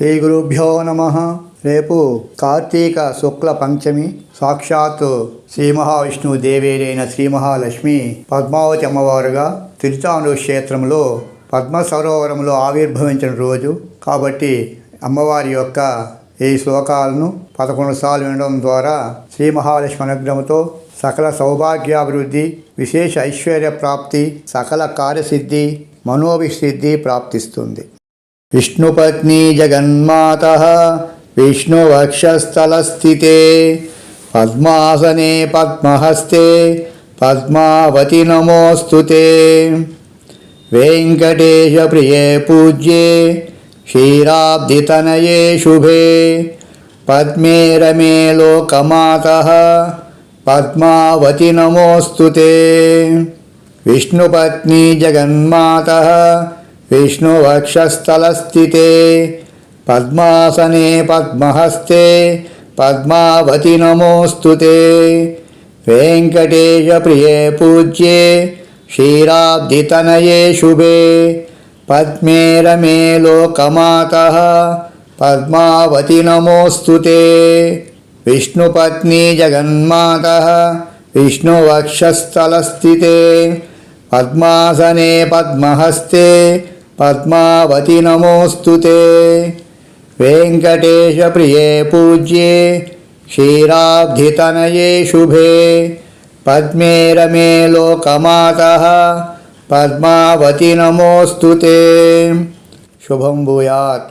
శ్రీ గురుభ్యో నమ. రేపు కార్తీక శుక్ల పంచమి. సాక్షాత్ శ్రీ మహావిష్ణువు దేవేరైన శ్రీ మహాలక్ష్మి పద్మావతి అమ్మవారుగా తిరుచానూరు క్షేత్రంలో పద్మ సరోవరంలో ఆవిర్భవించిన రోజు. కాబట్టి అమ్మవారి యొక్క ఈ శ్లోకాలను పదకొండు సార్లు వినడం ద్వారా శ్రీ మహాలక్ష్మి అనుగ్రహంతో సకల సౌభాగ్యాభివృద్ధి విశేష ఐశ్వర్య ప్రాప్తి సకల కార్యసిద్ధి మనోభిసిద్ధి ప్రాప్తిస్తుంది. विष्णुपत्नी जगन्मातः विष्णुवक्षस्थलस्थिते पद्मासने पद्महस्ते पद्मावति नमोऽस्तु ते वेङ्कटेशप्रिये पूज्ये क्षीराब्धितनये शुभे पद्मे रमे लोकमातः पद्मावति नमोऽस्तु ते विष्णुपत्नी जगन्मातः विष्णुवक्षस्थलस्थिते पद्मासने पद्महस्ते पद्मावति नमोऽस्तु ते वेङ्कटेशप्रिये पूज्ये क्षीराब्धितनये शुभे पद्मे रमे लोकमातः पद्मावति नमोऽस्तु ते विष्णुपत्नी जगन्मातः विष्णुवक्षस्थलस्थिते पद्मासने पद्महस्ते पद्मावति नमोऽस्तु ते। वेङ्कटेशप्रिये पूज्ये क्षीराब्धितनये शुभे। पद्मे रमे लोकमातः। पद्मावति नमोऽस्तु ते। शुभं भूयात्।